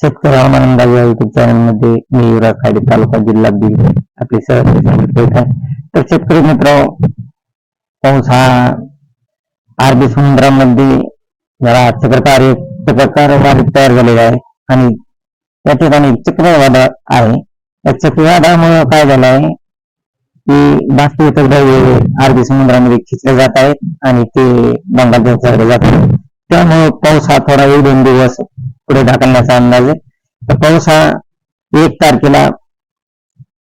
शेतकरी हवामान अंदाज या युट्यूब चॅनलमध्ये मी युवराज तालुका जिल्हा बीड आपले सहकारी आहे तर शेतकरी मित्र पाऊस हा अरबी समुद्रामध्ये जरा चक्रकार चक्रकार वादळ तयार झालेला आहे आणि त्या ठिकाणी चक्रवादळ आहे. त्या चक्रवादळामुळे काय झालं आहे की बाकी द्रव्य अरबी समुद्रामध्ये खिचले जात आहेत आणि ते बंगालच्या जात आहेत. त्यामुळे पाऊस हा थोडा एक दोन दिवस पुढे ढकलण्याचा अंदाज आहे. तर पाऊस हा एक तारखेला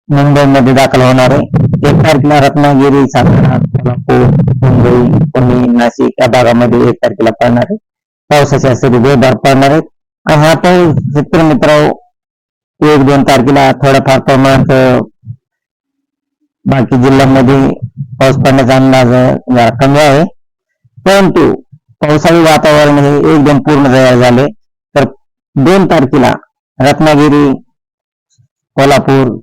मुंबईमध्ये दाखल होणार आहे. एक तारखेला रत्नागिरी, सातारा कोल्हापूर मुंबई, पुणे, नाशिक या भागामध्ये एक तारखेला पडणार आहे. पावसाच्या सरी जोरदार पडणार आहेत. आणि हा पाऊस शेतकरी मित्र एक दोन तारखेला थोड्याफार प्रमाणात, बाकी जिल्ह्यांमध्ये पाऊस पडण्याचा अंदाज कमी आहे. परंतु पावसाळी वातावरण हे एकदम पूर्ण तयार झाले. दोन तारखेला रत्नागिरी कोल्हापूर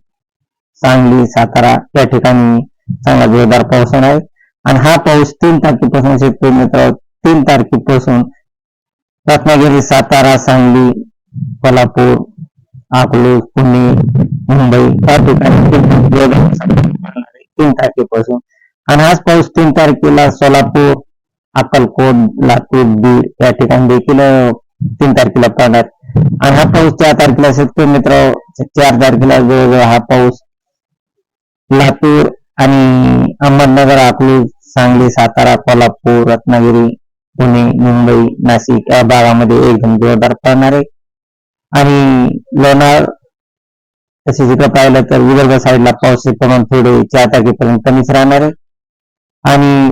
सांगली सातारा या ठिकाणी चांगला जोरदार पाऊस होणार आहे आणि हा पाऊस तीन तारखेपासून शेतकरी मित्र तीन तारखेपासून रत्नागिरी सातारा सांगली कोल्हापूर अकलूज पुणे मुंबई या ठिकाणी तीन जोरदार पाऊस पडणार आहे तीन तारखेपासून आणि हाच पाऊस तीन तारखेला सोलापूर अक्कलकोट लातूर बीड या ठिकाणी देखील अं, तीन तारखेला पडणार आणि हा पाऊस चार तारखेला शेतकरी मित्र चार तारखेला जवळजवळ हा पाऊस. लातूर आणि अहमदनगर अकलूज सांगली सातारा कोल्हापूर रत्नागिरी पुणे मुंबई नाशिक या भागामध्ये एकदम जोरदार पडणार आहे. आणि लोणार तसेच इकडे पाहिलं तर विदर्भ साईडला पावसाचे प्रमाण थोडे चार तारखेपर्यंत कमीच राहणार आहे. आणि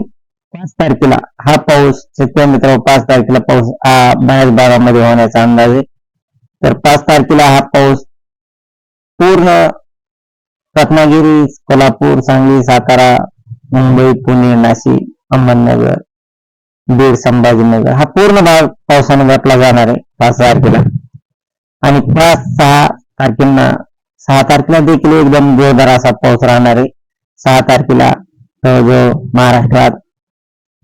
पाच तारखेला हा पाऊस शेतकरी मित्र पाच तारखेला पाऊस हा बाहेर भागामध्ये होण्याचा अंदाज आहे. तर पाच तारखेला हा पाऊस पूर्ण रत्नागिरी कोल्हापूर सांगली सातारा मुंबई पुणे नाशिक अहमदनगर बीड संभाजीनगर हा पूर्ण भाग पावसाने व्यापला जाणार आहे पाच तारखेला. आणि पाच सहा तारखेला सहा तारखेला देखील एकदम जोरदार असा पाऊस राहणार आहे. सहा तारखेला जवळजवळ महाराष्ट्रात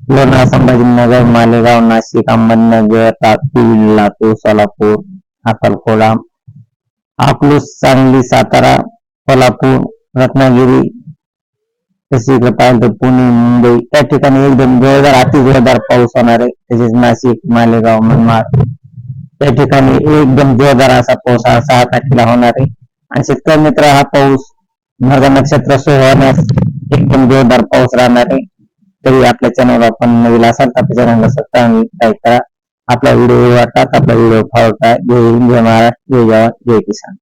लोणार संभाजीनगर मालेगाव नाशिक अहमदनगर लातूर लातूर सोलापूर अक्कलकोला अकलूज सांगली, सातारा कोल्हापूर रत्नागिरी तसे इकडे पाहिलं पुणे, मुंबई, या ठिकाणी एकदम जोरदार, अति जोरदार पाऊस होणार आहे. तसेच नाशिक, मालेगाव, मनमाड, या ठिकाणी एकदम जोरदार असा पाऊस हा सहा तारखेला होणार आहे. आणि शेतकरी मित्र, हा पाऊस मृग नक्षत्र होण्यास एकदम जोरदार पाऊस राहणार आहे. तरी आपल्या चॅनल आपण नवीन असाल तर आपल्या चॅनलला सबस्क्राईब, लाईक करा. आपला व्हिडिओ वाटतात आपला व्हिडिओ फॉलो करा जय हिंद जय महाराष्ट्र जय जवान जय किसान